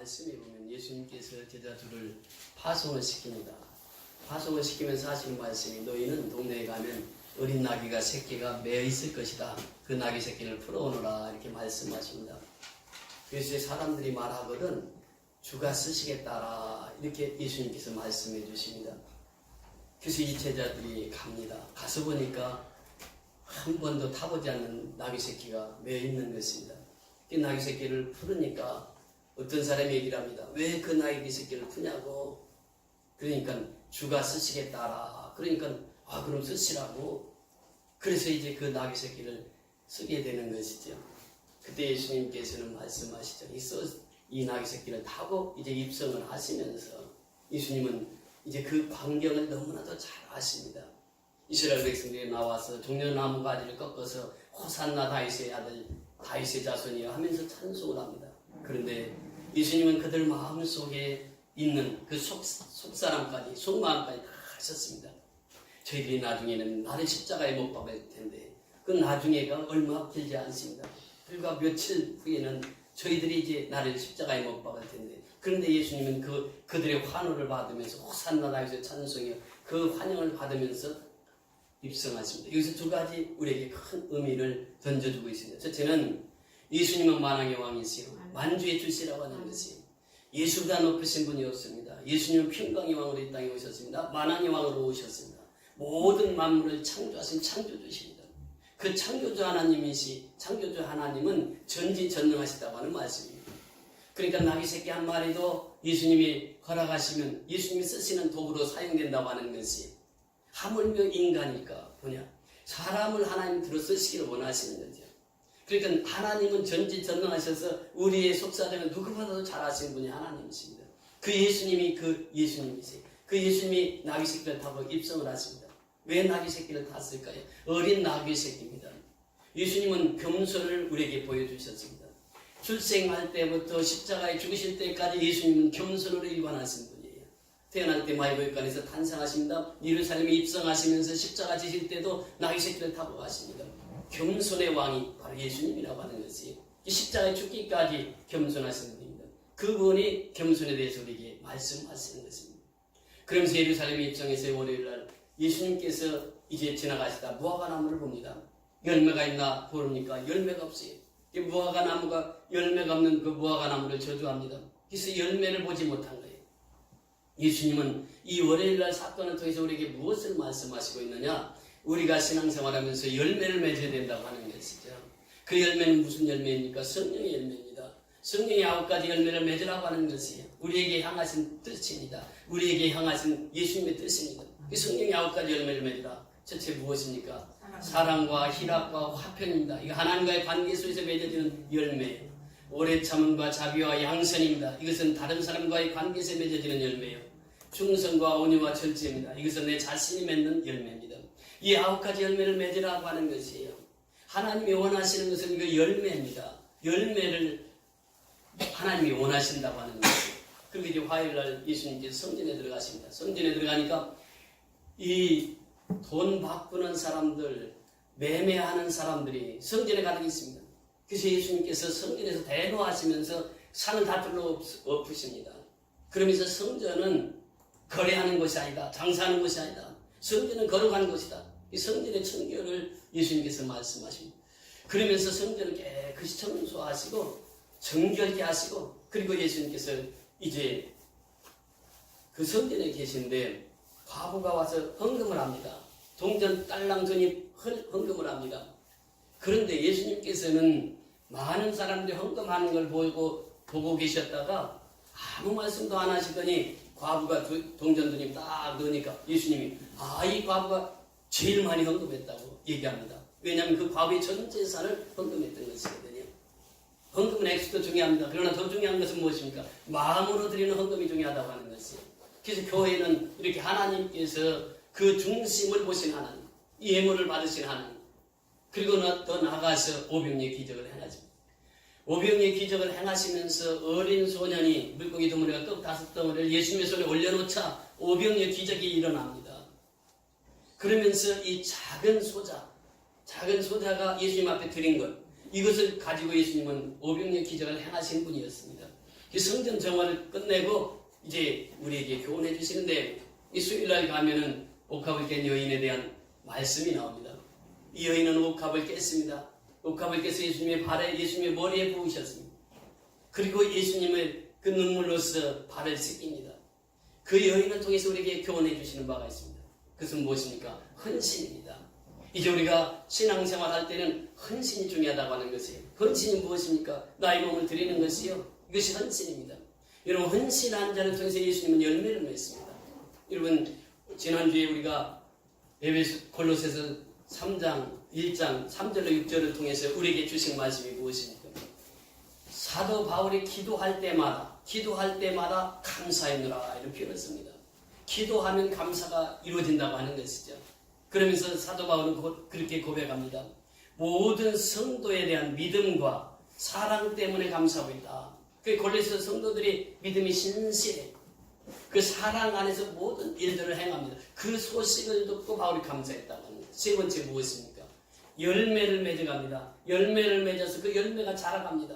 말씀에 보면 예수님께서 제자 둘을 파송을 시킵니다. 파송을 시키면서 하시는 말씀이 너희는 동네에 가면 어린 나귀가 새끼가 매어 있을 것이다. 그 나귀 새끼를 풀어오너라 이렇게 말씀하십니다. 그래서 사람들이 말하거든 주가 쓰시겠다라 이렇게 예수님께서 말씀해 주십니다. 그래서 이 제자들이 갑니다. 가서 보니까 한 번도 타보지 않는 나귀 새끼가 매어 있는 것입니다. 그 나귀 새끼를 풀으니까 어떤 사람이 얘기를 합니다. 왜 그 나귀 새끼를 푸냐고. 그러니까 주가 쓰시겠다라. 그러니까 아 그럼 쓰시라고. 그래서 이제 그 나귀 새끼를 쓰게 되는 것이죠. 그때 예수님께서는 말씀하시죠. 이, 써, 이 나귀 새끼를 타고 이제 입성을 하시면서 예수님은 이제 그 광경을 너무나도 잘 아십니다. 이스라엘 백성들이 나와서 종려나무 가지를 꺾어서 호산나 다윗의 아들 다윗의 자손이여 하면서 찬송을 합니다. 그런데 예수님은 그들 마음 속에 있는 그 속, 속사람까지 속마음까지 다 하셨습니다. 저희들이 나중에는 나를 십자가에 못 박을 텐데 그 나중에가 얼마 길지 않습니다. 불과 며칠 후에는 저희들이 이제 나를 십자가에 못 박을 텐데 그런데 예수님은 그 그들의 환호를 받으면서 호산나 다윗의 찬송이여 그 환영을 받으면서 입성하십니다. 여기서 두 가지 우리에게 큰 의미를 던져주고 있습니다. 첫째는 예수님은 만왕의 왕이시요 만주의 주시라고 하는 것이 예수보다 높으신 분이 없습니다. 예수님은 평강의 왕으로 이 땅에 오셨습니다. 만왕의 왕으로 오셨습니다. 모든 만물을 창조하신 창조주십니다. 그 창조주 하나님이시 창조주 하나님은 전지전능하시다고 하는 말씀입니다. 그러니까 나귀 새끼 한 마리도 예수님이 허락하시면 예수님이 쓰시는 도구로 사용된다고 하는 것이 하물며 인간일까 보냐 사람을 하나님 들어 쓰시기를 원하시는 거죠. 그러니까 하나님은 전지전능하셔서 우리의 속사정을 누구보다도 잘 아시는 분이 하나님이십니다. 그 예수님이 그 예수님이세요. 그 예수님이 나귀 새끼를 타고 입성을 하십니다. 왜 나귀 새끼를 탔을까요? 어린 나귀 새끼입니다. 예수님은 겸손을 우리에게 보여주셨습니다. 출생할 때부터 십자가에 죽으실 때까지 예수님은 겸손으로 일관하신 분이에요. 태어날 때 마이보육관에서 탄생하십니다. 예루살렘에 입성하시면서 십자가 지실 때도 나귀 새끼를 타고 가십니다. 겸손의 왕이 바로 예수님이라고 하는 것이 이 십자가에 죽기까지 겸손하신 분입니다. 그분이 겸손에 대해서 우리에게 말씀하시는 것입니다. 그러면서 예루살렘에 입성해서 월요일 날 예수님께서 이제 지나가시다 무화과 나무를 봅니다. 열매가 있나 모릅니까? 열매가 없어요. 이 무화과 나무가 열매가 없는 그 무화과 나무를 저주합니다. 그래서 열매를 보지 못한 거예요. 예수님은 이 월요일 날 사건을 통해서 우리에게 무엇을 말씀하시고 있느냐? 우리가 신앙생활하면서 열매를 맺어야 된다고 하는 것이죠. 그 열매는 무슨 열매입니까? 성령의 열매입니다. 성령의 아홉 가지 열매를 맺으라고 하는 것이 우리에게 향하신 뜻입니다. 우리에게 향하신 예수님의 뜻입니다. 그 성령의 아홉 가지 열매를 맺으라. 첫째 무엇입니까? 사랑과 희락과 화평입니다. 이거 하나님과의 관계 속에서 맺어지는 열매예요. 오래 참음과 자비와 양선입니다. 이것은 다른 사람과의 관계에서 맺어지는 열매예요. 충성과 온유와 절제입니다. 이것은 내 자신이 맺는 열매입니다. 이 아홉 가지 열매를 맺으라고 하는 것이에요. 하나님이 원하시는 것은 그 열매입니다. 열매를 하나님이 원하신다고 하는 것이에요. 그리고 이제 화요일 날 예수님께서 성전에 들어가십니다. 성전에 들어가니까 이 돈 바꾸는 사람들, 매매하는 사람들이 성전에 가득 있습니다. 그래서 예수님께서 성전에서 대노하시면서 산을 다 둘러 엎으십니다. 그러면서 성전은 거래하는 것이 아니다. 장사하는 것이 아니다. 성전은 걸어가는 것이다. 이 성전의 청결을 예수님께서 말씀하십니다. 그러면서 성전을 깨끗이 청소하시고 정결케 하시고 그리고 예수님께서 이제 그 성전에 계신데 과부가 와서 헌금을 합니다. 동전 딸랑 전입 헌금을 합니다. 그런데 예수님께서는 많은 사람들이 헌금하는 걸 보고 보고 계셨다가 아무 말씀도 안 하시더니 과부가 동전 돈이 딱 넣으니까 예수님이 아 이 과부가 제일 많이 헌금했다고 얘기합니다. 왜냐하면 그 과부의 전 재산을 헌금했던 것이거든요. 헌금은 액수도 중요합니다. 그러나 더 중요한 것은 무엇입니까? 마음으로 드리는 헌금이 중요하다고 하는 것이에요. 그래서 교회는 이렇게 하나님께서 그 중심을 보신 하나님, 예물을 받으신 하나님, 그리고 더 나아가서 오병의 기적을 행하십니다. 오병의 기적을 행하시면서 어린 소년이 물고기 덩어리가 떡 다섯 덩어리를 예수님의 손에 올려놓자 오병의 기적이 일어납니다. 그러면서 이 작은 소자, 작은 소자가 예수님 앞에 드린 것, 이것을 가지고 예수님은 오병의 기적을 행하신 분이었습니다. 그 성전 정화를 끝내고 이제 우리에게 교훈해 주시는데 이 수요일날 가면은 옥합을 깬 여인에 대한 말씀이 나옵니다. 이 여인은 옥합을 깼습니다. 옥합을 깨서 예수님의 발에 예수님의 머리에 부으셨습니다. 그리고 예수님의 그 눈물로서 발을 씻깁니다. 그 여인을 통해서 우리에게 교훈해 주시는 바가 있습니다. 그것은 무엇입니까? 헌신입니다. 이제 우리가 신앙생활 할 때는 헌신이 중요하다고 하는 것이에요. 헌신이 무엇입니까? 나의 몸을 드리는 것이요. 이것이 헌신입니다. 여러분 헌신한 자를 통해서 예수님은 열매를 맺습니다. 여러분 지난주에 우리가 골로새서 3장 1장 3절로 6절을 통해서 우리에게 주신 말씀이 무엇입니까? 사도 바울이 기도할 때마다 기도할 때마다 감사했느라 이런 표현을 씁니다. 기도하면 감사가 이루어진다고 하는 것이죠. 그러면서 사도 바울은 고- 그렇게 고백합니다. 모든 성도에 대한 믿음과 사랑 때문에 감사하고 있다. 그 골레스 성도들이 믿음이 신실해. 그 사랑 안에서 모든 일들을 행합니다. 그 소식을 듣고 바울이 감사했다고 합니다. 세 번째 무엇입니까? 열매를 맺어갑니다. 열매를 맺어서 그 열매가 자라갑니다.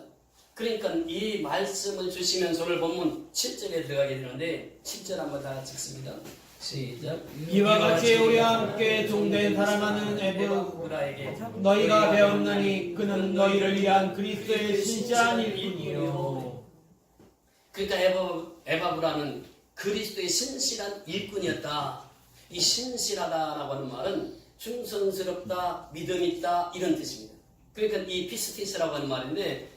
그러니까 이 말씀을 주시면서 오늘 본문 7절에 들어가게 되는데 7절 한번 다 같이 읽습니다. 시작. 이와 같이 우리와 함께 종된 사랑하는 에브로 에브라에게 너희가 배웠느니 그는 너희를 위한 그리스도의 신실한 일뿐이요 그러니까 에바, 에바브라는 그리스도의 신실한 일꾼이었다. 이 신실하다라고 하는 말은 충성스럽다, 믿음 있다 이런 뜻입니다. 그러니까 이 피스티스라고 하는 말인데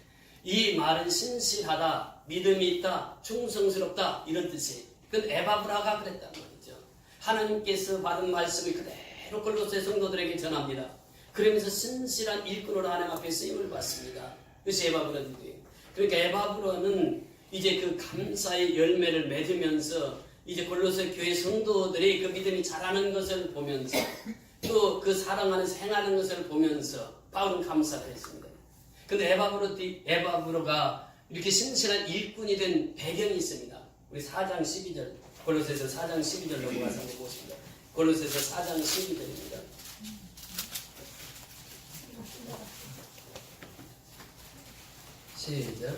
이 말은 신실하다, 믿음이 있다, 충성스럽다 이런 뜻이에요. 그건 에바브라가 그랬단 말이죠. 하나님께서 받은 말씀을 그대로 골로새 성도들에게 전합니다. 그러면서 신실한 일꾼으로 하나님 앞에 쓰임을 받습니다. 그것이 에바브라인데요. 그러니까 에바브라는 이제 그 감사의 열매를 맺으면서 이제 골로새 교회 성도들이 그 믿음이 자라는 것을 보면서 또 그 사랑 안에서 행하는 것을 보면서 바울은 감사를 했습니다. 근데 에바브로, 에바브로가 이렇게 신실한 일꾼이 된 배경이 있습니다. 우리 4장 12절, 골로새서 4장 12절 넘어가서 한번 보십니다. 골로새서 4장 12절입니다. 시작.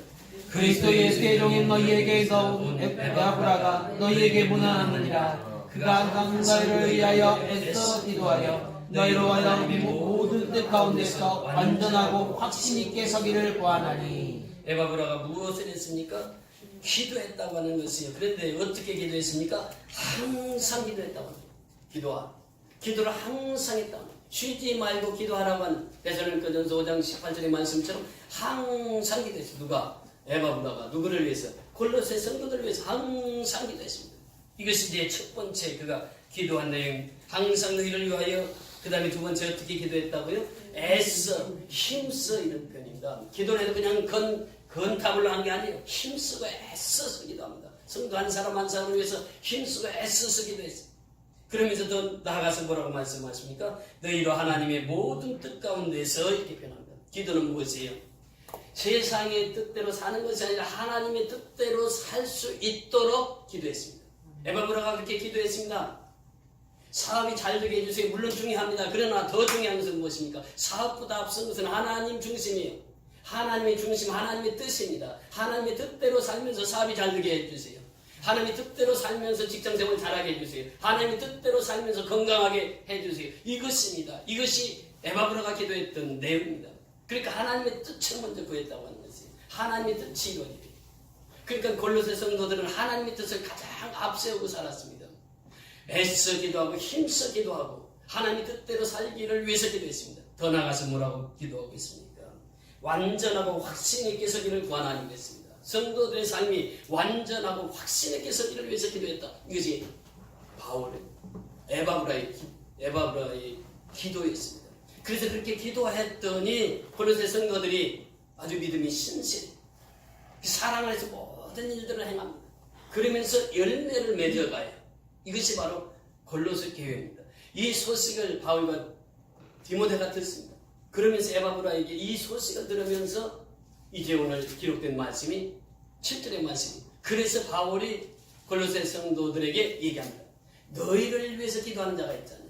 그리스도 예수의 종인 너희에게서 온 에브라가 너희에게 문안하느니라 그가 너희를 위하여 애써 기도하여 너희로 하여금 모든 뜻 가운데서 완전하고 확신 있게 서기를 구하나니 에바브라가 무엇을 했습니까? 기도했다고 하는 것이요. 그런데 어떻게 기도했습니까? 항상 기도했다고 합니다. 기도하. 기도를 항상 했다. 쉬지 말고 기도하라고 한 베살로니가전서 5장 18절의 말씀처럼 항상 기도했어. 누가? 에바브라가 누구를 위해서? 골로새 성도들을 위해서 항상 기도했습니다. 이것이 이제 첫 번째 그가 기도한 내용. 항상 너희를 위하여 그 다음에 두 번째 어떻게 기도했다고요? 애써, 힘써 이런 표현입니다. 기도를 해도 그냥 건, 건탑을 한게 아니에요. 힘쓰고 애써서 기도합니다. 성도 한 사람 한 사람을 위해서 힘쓰고 애써서 기도했어요. 그러면서 더 나아가서 뭐라고 말씀하십니까? 너희로 하나님의 모든 뜻 가운데서 이렇게 표현합니다. 기도는 무엇이에요? 세상의 뜻대로 사는 것이 아니라 하나님의 뜻대로 살 수 있도록 기도했습니다. 에바브라가 그렇게 기도했습니다. 사업이 잘 되게 해주세요. 물론 중요합니다. 그러나 더 중요한 것은 무엇입니까? 사업보다 앞선 것은 하나님 중심이에요. 하나님의 중심, 하나님의 뜻입니다. 하나님의 뜻대로 살면서 사업이 잘 되게 해주세요. 하나님의 뜻대로 살면서 직장생활 잘하게 해주세요. 하나님의 뜻대로 살면서 건강하게 해주세요. 이것입니다. 이것이 에바브라가 기도했던 내용입니다. 그러니까 하나님의 뜻을 먼저 구했다고 하는 것이에요. 하나님의 뜻이 이루어져요. 그러니까 골로새 성도들은 하나님의 뜻을 가장 앞세우고 살았습니다. 애써 기도 하고 힘써 기도 하고 하나님 뜻대로 살기를 위해서 기도했습니다. 더 나아가서 뭐라고 기도하고 있습니까? 완전하고 확신 있게 서기를 구하나님 했습니다. 성도들의 삶이 완전하고 확신 있게 서기를 위해서 기도했다. 이것이 바울의 에바브라의 기- 에바브라의 기도였습니다. 그래서 그렇게 기도했더니 골로새 성도들이 아주 믿음이 신실해. 그 사랑 안에서 모든 일들을 행합니다. 그러면서 열매를 맺어가요. 이것이 바로 골로새 교회입니다. 이 소식을 바울과 디모데가 듣습니다. 그러면서 에바브라에게 이 소식을 들으면서 이제 오늘 기록된 말씀이 7절의 말씀입니다. 그래서 바울이 골로새 성도들에게 얘기합니다. 너희를 위해서 기도하는 자가 있잖냐.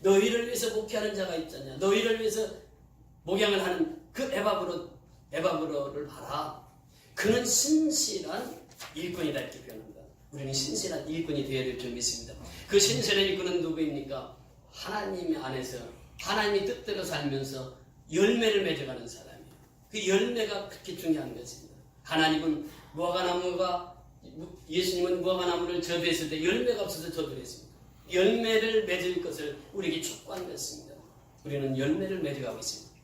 너희를 위해서 목회하는 자가 있잖냐. 너희를 위해서 목양을 하는 그 에바브로, 에바브로를 봐라. 그는 신실한 일꾼이다 이렇게 표현합니다. 우리는 신실한 일꾼이 되어야 될 줄 믿습니다. 그 신실한 일꾼은 누구입니까? 하나님 안에서 하나님의 뜻대로 살면서 열매를 맺어가는 사람이에요. 그 열매가 그렇게 중요한 것입니다. 하나님은 무화과나무가 예수님은 무화과나무를 저주했을 때 열매가 없어서 저주를 했습니다. 열매를 맺을 것을 우리에게 촉구한 것입니다. 우리는 열매를 맺어가고 있습니다.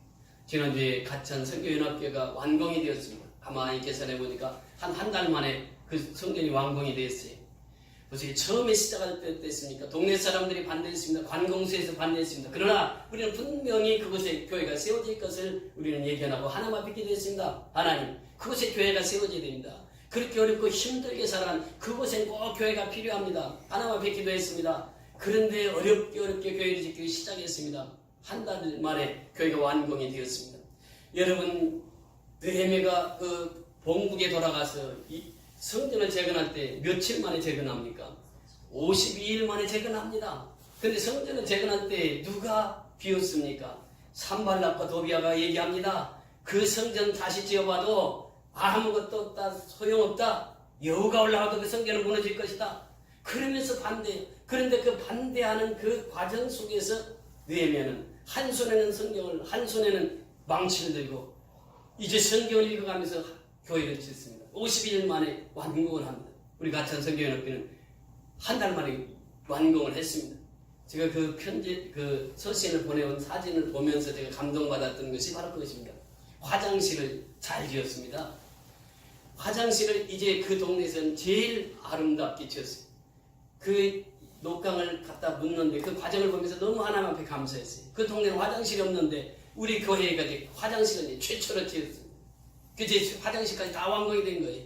지난주에 가천 성교연합교가 완공이 되었습니다. 가만히 계산해 보니까 한 한 달 만에 그 성전이 완공이 되었어요. 보세요. 처음에 시작할 때 어땠습니까? 동네 사람들이 반대했습니다. 관공서에서 반대했습니다. 그러나 우리는 분명히 그곳에 교회가 세워질 것을 우리는 예견하고 하나님 앞에 기도했습니다. 하나님, 그곳에 교회가 세워져야 됩니다. 그렇게 어렵고 힘들게 살아간 그곳엔 꼭 교회가 필요합니다. 하나님 앞에 기도 했습니다. 그런데 어렵게 어렵게 교회를 짓기 시작했습니다. 한 달 만에 교회가 완공이 되었습니다. 여러분, 느헤미가 그 본국에 돌아가서 이 성전을 재건할 때 며칠 만에 재건합니까? 52일 만에 재건합니다. 근데 성전을 재건할 때 누가 비웠습니까? 산발락과 도비아가 얘기합니다. 그 성전 다시 지어봐도 아무것도 없다, 소용없다. 여우가 올라가도 그 성전은 무너질 것이다. 그러면서 반대. 그런데 그 반대하는 그 과정 속에서 느헤미야는 한 손에는 성경을, 한 손에는 망치를 들고 이제 성경을 읽어가면서 교회를 짓습니다. 51일 만에 완공을 합니다. 우리 가천 성경연합회는 한 달 만에 완공을 했습니다. 제가 그 편지, 그 서신을 보내온 사진을 보면서 제가 감동받았던 것이 바로 그것입니다. 화장실을 잘 지었습니다. 화장실을 이제 그 동네에서는 제일 아름답게 지었어요. 그 녹강을 갖다 묻는데 그 과정을 보면서 너무 하나님 앞에 감사했어요. 그 동네는 화장실이 없는데 우리 교회가 이제 화장실을 최초로 지었어요. 그 이제 화장실까지 다 완공이 된 거예요.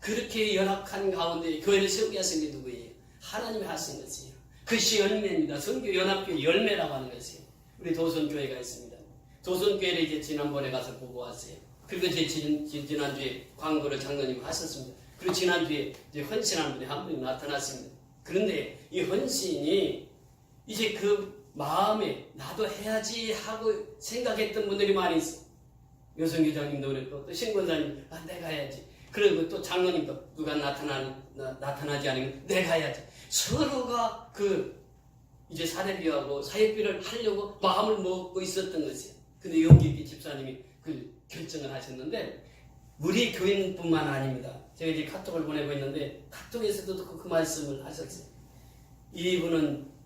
그렇게 열악한 가운데 교회를 세우게 하신 게 누구예요? 하나님이 하신 것이에요. 그것이 열매입니다. 성교 연합교 열매라고 하는 것이에요. 우리 도선교회가 있습니다. 도선교회를 이제 지난번에 가서 보고 왔어요. 그리고 제 진, 진, 지난주에 광고를 장로님 하셨습니다. 그리고 지난주에 이제 헌신한 분이 한 분이 나타났습니다. 그런데 이 헌신이 이제 그 마음에 나도 해야지 하고 생각했던 분들이 많이 있어요. 여성교장님도 그랬고 또 신권사님 아 내가 해야지. 그리고 또 장로님도 누가 나타나, 나, 타나지 않으면 내가 해야지. 서로가 그 이제 사례비하고 사회비를 하려고 마음을 먹고 있었던 것이에요. 근데 용기 집사님이 그 결정을 하셨는데 우리 교인뿐만 아닙니다. 제가 이제 카톡을 보내고 있는데 카톡에서도 그, 그 말씀을 하셨어요. 이분은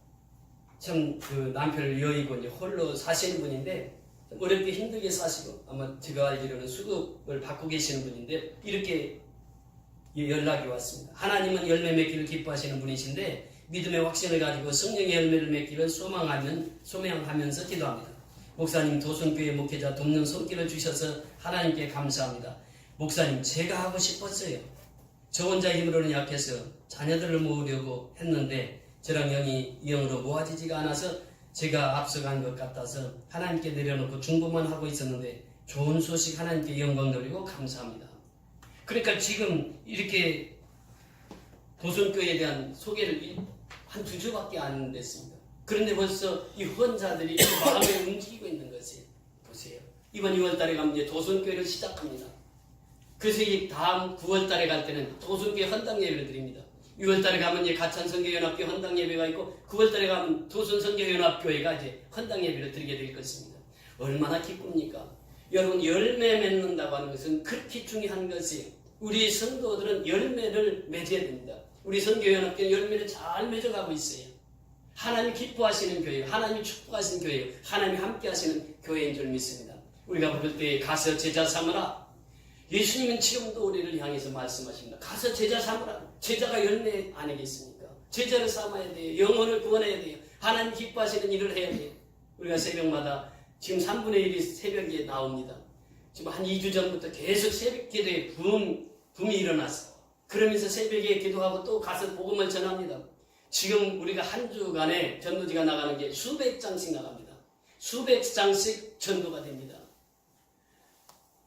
참 그 남편을 여의고 이제 홀로 사시는 분인데 어렵게 힘들게 사시고 아마 제가 알기로는 수급을 받고 계시는 분인데 이렇게 연락이 왔습니다. 하나님은 열매 맺기를 기뻐하시는 분이신데 믿음의 확신을 가지고 성령의 열매를 맺기를 소망하면 소명하면서 기도합니다. 목사님 도순교회 목회자 돕는 손길을 주셔서 하나님께 감사합니다. 목사님 제가 하고 싶었어요. 저 혼자 힘으로는 약해서 자녀들을 모으려고 했는데 저랑 영이 영으로 모아지지가 않아서 제가 앞서간 것 같아서 하나님께 내려놓고 중보만 하고 있었는데 좋은 소식 하나님께 영광 돌리고 감사합니다. 그러니까 지금 이렇게 도선교에 대한 소개를 한 두 주밖에 안 됐습니다. 그런데 벌써 이 후원자들이 마음에 움직이고 있는 것이 보세요. 이번 2월 달에 가면 이제 도선교회를 시작합니다. 그래서 이 다음 9월 달에 갈 때는 도선교회 헌당 예배를 드립니다. 6월 달에 가면 이제 가천성교연합교 헌당 예배가 있고 9월 달에 가면 도선 성교연합교회가 이제 헌당 예배를 드리게 될 것입니다. 얼마나 기쁩니까? 여러분 열매 맺는다고 하는 것은 그렇게 중요한 것이 우리 성도들은 열매를 맺어야 됩니다. 우리 성교연합교회 열매를 잘 맺어가고 있어요. 하나님 기뻐하시는 교회, 하나님이 축복하시는 교회, 하나님이 함께하시는 교회인 줄 믿습니다. 우리가 부를 때 가서 제자 삼으라. 예수님은 지금도 우리를 향해서 말씀하십니다. 가서 제자 삼으라. 제자가 열매 아니겠습니까? 제자를 삼아야 돼요. 영혼을 구원해야 돼요. 하나님 기뻐하시는 일을 해야 돼요. 우리가 새벽마다 지금 3분의 1이 새벽에 나옵니다. 지금 한 2주 전부터 계속 새벽 기도에 붐, 붐이 일어났어. 그러면서 새벽에 기도하고 또 가서 복음을 전합니다. 지금 우리가 한 주간에 전도지가 나가는 게 수백 장씩 나갑니다. 수백 장씩 전도가 됩니다.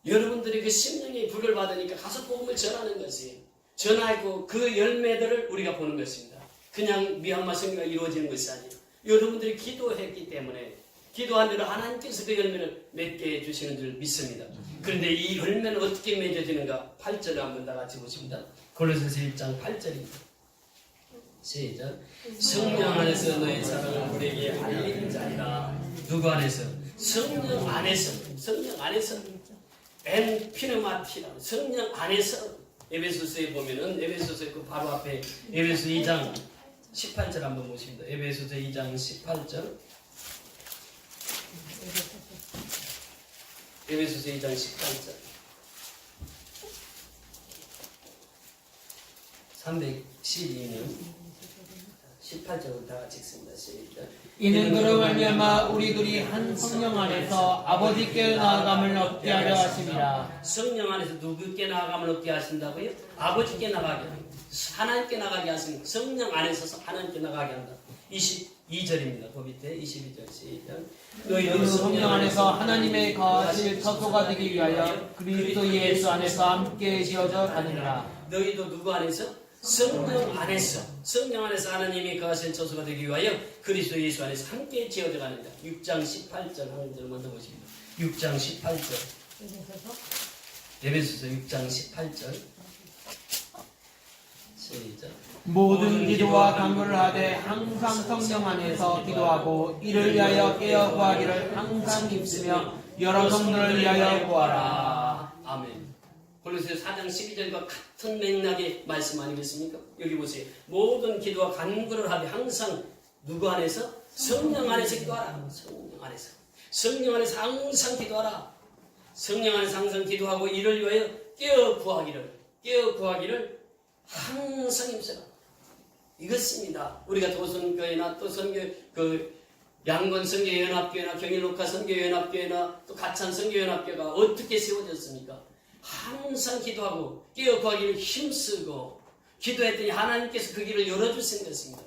여러분들이 그 심령의 불을 받으니까 가서 복음을 전하는 것이에요. 전하고 그 열매들을 우리가 보는 것입니다. 그냥 미얀마 승리가 이루어지는 것이 아니에요. 여러분들이 기도했기 때문에 기도한 대로 하나님께서 그 열매를 맺게 해주시는 줄 믿습니다. 그런데 이 열매는 어떻게 맺어지는가? 8절을 한번 다 같이 보십니다. 골로새서 1장 8절입니다. 시작. 성령 안에서 너의 사랑을 우리에게 알리는 자니라. 누구 안에서? 성령 안에서. 성령 안에서. 엔 피르마티라. 성령 안에서. 에베소서에 보면은 에베소서 그 바로 앞에 에베소 2장 18절 한번 보십니다. 에베소서 2장 18절. 에베소서 2장 18절. 312년 18절을 다 같이 읽습니다. 시작. 이는 그로 말미암아 우리들이 한 성령 안에서 아버지께 나아감을 얻게 하려 하심이라 성령 안에서 누구께 나아감을 얻게 하신다고요? 아버지께 나가게 합니다. 하나님께 나가게 하신 성령 안에서 하나님께 나가게 한다. 22절입니다. 그 밑에 22절 시작. 너희는 성령 안에서 하나님의 거하실 처소가 되기 위하여 그리스도 예수 안에서 함께 지어져 다니라 너희도 누구 안에서? 성령 안에서 성령 안에서 하나님이 거하신 처소가 되기 위하여 그리스도 예수 안에서 함께 지어져 가는다. 6장 18절 한절 먼저 보십니다. 6장 18절. 에베소서 6장 18절. 시작. 모든 기도와 간구를 하되 항상 성령 안에서 기도하고 이를 위하여 깨어 구하기를 항상 힘쓰며 여러 성도를 위하여 구하라 아멘. 골로새 4장 12절과 같은 맥락의 말씀 아니겠습니까? 여기 보세요. 모든 기도와 간구를 하되 항상 누구 안에서? 성령 안에서 기도하라. 성령 안에서. 성령 안에서 항상 기도하라. 성령 안에서 항상 기도하고 이를 위하여 깨어 구하기를 깨어 구하기를 항상 힘써라. 이것입니다. 우리가 도선교회나 또 선교 그 양건 선교연합교회나 경일녹화 선교연합교회나 또 가찬 선교연합교회가 어떻게 세워졌습니까? 항상 기도하고 깨어 구하기를 힘쓰고 기도했더니 하나님께서 그 길을 열어주신 것입니다.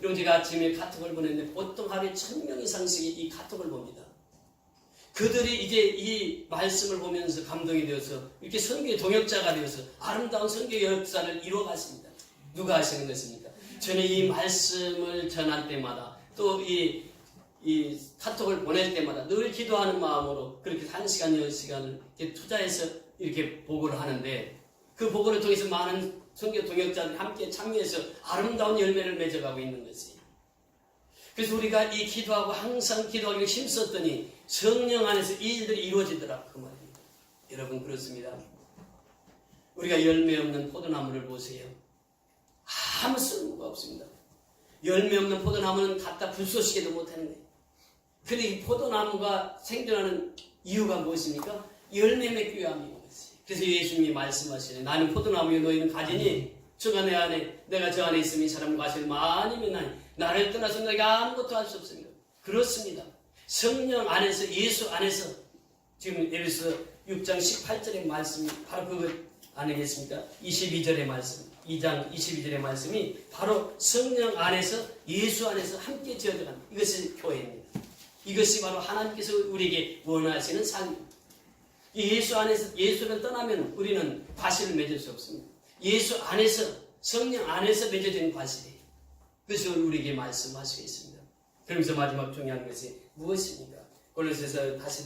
여러분 제가 아침에 카톡을 보냈는데 보통 하루에 천명 이상씩이 이 카톡을 봅니다. 그들이 이제 이 말씀을 보면서 감동이 되어서 이렇게 선교의 동역자가 되어서 아름다운 선교 역사를 이루어갔습니다. 누가 하시는 것입니까? 저는 이 말씀을 전할 때마다 또이 이 카톡을 보낼 때마다 늘 기도하는 마음으로 그렇게 한 시간, 열 시간을 투자해서 이렇게 보고를 하는데 그 보고를 통해서 많은 선교 동역자들이 함께 참여해서 아름다운 열매를 맺어가고 있는 것이. 그래서 우리가 이 기도하고 항상 기도하기를 힘썼더니 성령 안에서 이 일들이 이루어지더라 그 말입니다. 여러분 그렇습니다. 우리가 열매 없는 포도나무를 보세요. 아무 쓸모가 없습니다. 열매 없는 포도나무는 갖다 못하는 거예요. 근데 이 포도나무가 생존하는 이유가 무엇입니까? 열매 맺기 것이. 그래서 예수님이 말씀하시네. 나는 포도나무에 너희는 가지니 저가 내 안에 내가 저 안에 있으면 이 사람 과실 많이 맺나니 나를 떠나서 너희가 아무것도 할 수 없습니다. 그렇습니다. 성령 안에서 예수 안에서 지금 에베소 6장 18절의 말씀이 바로 그것 아니겠습니까? 22절의 말씀, 2장 22절의 말씀이 바로 성령 안에서 예수 안에서 함께 지어져가는 이것이 교회입니다. 이것이 바로 하나님께서 우리에게 원하시는 삶입니다. 이 예수 안에서 예수를 떠나면 우리는 과실을 맺을 수 없습니다. 예수 안에서 성령 안에서 맺어지는 과실이에요. 그것을 우리에게 말씀하시고 있습니다. 그러면서 마지막 중요한 것이 무엇입니까? 골로새서 다시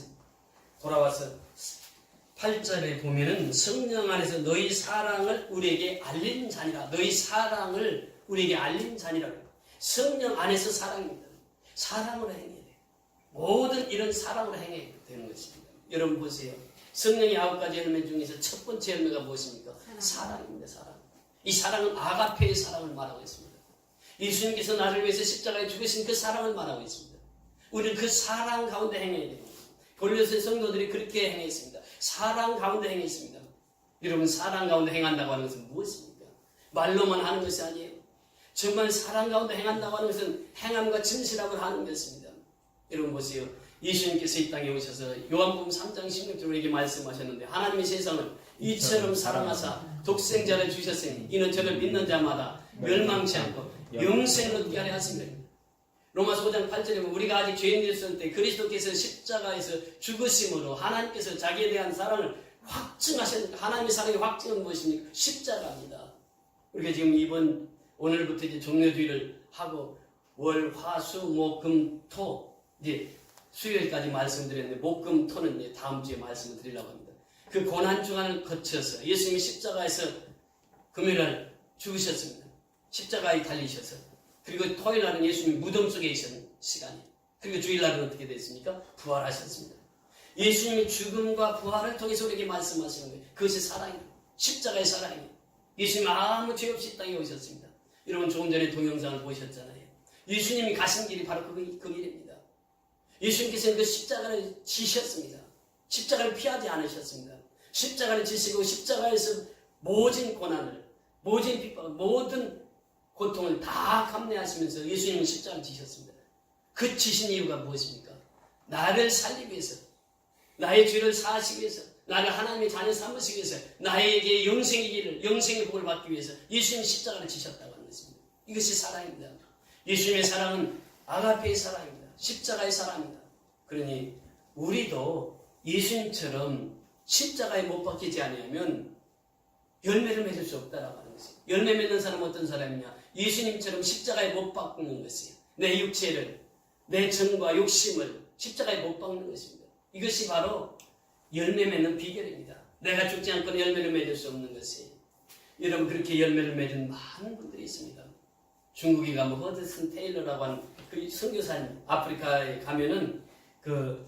돌아와서 8절에 보면은 성령 안에서 너희 사랑을 우리에게 알린 자니라. 너희 사랑을 우리에게 알린 자니라. 성령 안에서 사랑입니다. 사랑으로 행해야 돼요. 모든 이런 사랑으로 행해야 되는 것입니다. 여러분 보세요. 성령의 아홉 가지 열매 중에서 첫 번째 열매가 무엇입니까? 사랑 입니다. 사랑. 이 사랑은 아가페의 사랑을 말하고 있습니다. 예수님께서 나를 위해서 십자가에 죽으신 그 사랑을 말하고 있습니다. 우리는 그 사랑 가운데 행해야 됩니다. 골로새 성도들이 그렇게 행했습니다. 사랑 가운데 행했습니다. 여러분 사랑 가운데 행한다고 하는 것은 무엇입니까? 말로만 하는 것이 아니에요. 정말 사랑 가운데 행한다고 하는 것은 행함과 진실함을 하는 것입니다. 여러분 보세요. 예수님께서 이 땅에 오셔서 요한복음 3장 16절 우리에게 말씀하셨는데 하나님의 세상을 이처럼 사랑하사 독생자를 주셨으니 이는 저를 믿는 자마다 멸망치 않고 영생을 얻게 하려 하십니다. 로마서 5장 8절에 보면 우리가 아직 죄인이었을 때 그리스도께서 십자가에서 죽으심으로 하나님께서 자기에 대한 사랑을 확증하셨는데 하나님의 사랑의 확증은 무엇입니까? 십자가입니다. 우리가 지금 이번 오늘부터 이제 종료주의를 하고 월, 화, 수, 목, 금, 토 이제 수요일까지 말씀드렸는데 목금 토는 다음 주에 말씀을 드리려고 합니다. 그 고난 주간을 거쳐서 예수님이 십자가에서 금요일날 죽으셨습니다. 십자가에 달리셔서 그리고 토요일 날은 예수님이 무덤 속에 있었는 시간이 그리고 주일 날은 어떻게 됐습니까? 부활하셨습니다. 예수님이 죽음과 부활을 통해서 우리에게 말씀하시는 거예요. 그것이 사랑이에요. 십자가의 사랑이에요. 예수님 아무 죄 없이 이 땅에 오셨습니다. 여러분 조금 전에 동영상을 보셨잖아요. 예수님이 가신 길이 바로 그, 그 길입니다. 예수님께서는 그 십자가를 지셨습니다. 십자가를 피하지 않으셨습니다. 십자가를 지시고 십자가에서 모진 고난을, 모진 핍박, 모든 고통을 다 감내하시면서 예수님은 십자가를 지셨습니다. 그 지신 이유가 무엇입니까? 나를 살리기 위해서, 나의 죄를 사하시기 위해서, 나를 하나님의 자녀 삼으시기 위해서, 나에게 영생의 길을, 영생의 복을 받기 위해서 예수님이 십자가를 지셨다고 하는 것입니다. 이것이 사랑입니다. 예수님의 사랑은 아가페의 사랑입니다. 십자가의 사랑입니다. 그러니 우리도 예수님처럼 십자가에 못 박히지 아니하면 열매를 맺을 수 없다라고 하는 것이에요. 열매 맺는 사람은 어떤 사람이냐? 예수님처럼 십자가에 못 박는 것이에요. 내 육체를, 내 정과 욕심을 십자가에 못 박는 것입니다. 이것이 바로 열매 맺는 비결입니다. 내가 죽지 않고는 열매를 맺을 수 없는 것이에요. 여러분 그렇게 열매를 맺은 많은 분들이 있습니다. 중국에 가면 허드슨 테일러라고 하는 그 선교사님 아프리카에 가면은 그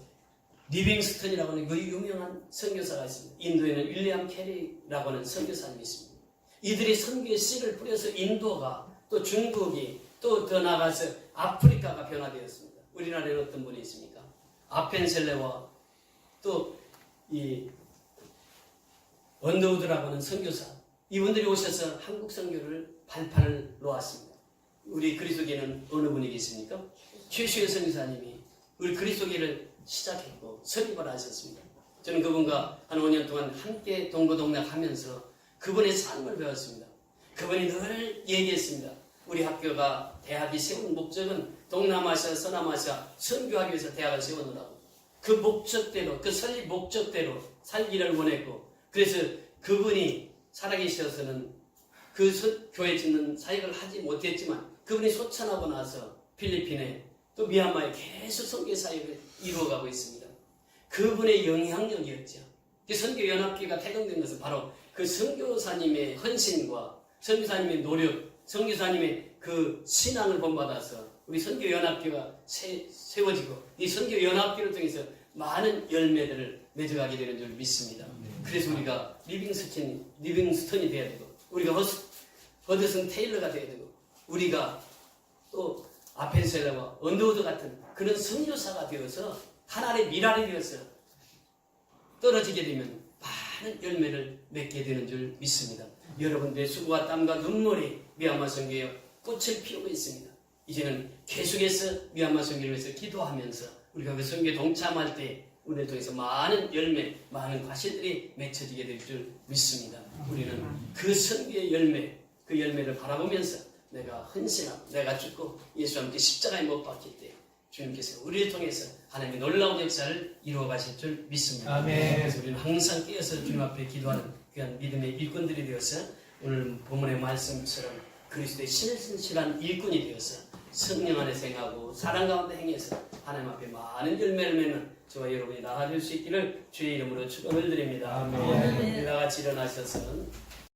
리빙스턴이라고 하는 그 유명한 선교사가 있습니다. 인도에는 윌리엄 캐리라고 하는 선교사님이 있습니다. 이들이 선교의 씨를 뿌려서 인도가 또 중국이 또 더 나아가서 아프리카가 변화되었습니다. 우리나라에는 어떤 분이 있습니까? 아펜셀레와 또이 원더우드라고 하는 선교사 이분들이 오셔서 한국 선교를 발판을 놓았습니다. 우리 그리스도계는 어느 분이 계십니까? 최수현 선교사님이 우리 그리스도계를 시작했고 설립을 하셨습니다. 저는 그분과 한 5년 동안 함께 동고동락하면서 그분의 삶을 배웠습니다. 그분이 늘 얘기했습니다. 우리 학교가 대학이 세운 목적은 동남아시아, 서남아시아 선교하기 위해서 대학을 세우느라고 그 목적대로 그 설립 목적대로 살기를 원했고 그래서 그분이 살아계셔서는 그 서- 교회 짓는 사역을 하지 못했지만 그분이 소천하고 나서 필리핀에 또 미얀마에 계속 선교 사역을 이루어가고 있습니다. 그분의 영향력이었죠. 그 선교연합회가 태동된 것은 바로 그 선교사님의 헌신과 선교사님의 노력, 선교사님의 그 신앙을 본받아서 우리 선교연합회가 세, 세워지고 이 선교연합회를 통해서 많은 열매들을 맺어가게 되는 줄 믿습니다. 그래서 우리가 리빙스턴, 리빙스턴이 돼야 되고 우리가 허드슨 테일러가 돼야 되고 우리가 또 아펜셀러와 언더우드 같은 그런 선교사가 되어서 하나님의 미랄이 되어서 떨어지게 되면 많은 열매를 맺게 되는 줄 믿습니다. 여러분들의 수고와 땀과 눈물이 미얀마 선교에 꽃을 피우고 있습니다. 이제는 계속해서 미얀마 선교를 위해서 기도하면서 우리가 그 선교에 동참할 때 우리를 통해서 많은 열매, 많은 과실들이 맺혀지게 될 줄 믿습니다. 우리는 그 선교의 열매, 그 열매를 바라보면서 내가 헌신하고 내가 죽고 예수와 함께 십자가에 못 박힐 때 주님께서 우리를 통해서 하나님의 놀라운 역사를 이루어 가실 줄 믿습니다. 아멘. 그래서 우리는 항상 깨어서 주님 앞에 기도하는 그런 믿음의 일꾼들이 되어서 오늘 본문의 말씀처럼 그리스도의 신실한 일꾼이 되어서 성령 안에 생하고 사랑 가운데 행해서 하나님 앞에 많은 열매를 맺는 저와 여러분이 나아질 수 있기를 주의 이름으로 축원을 드립니다. 아멘. 우리 다 같이 일어나셔서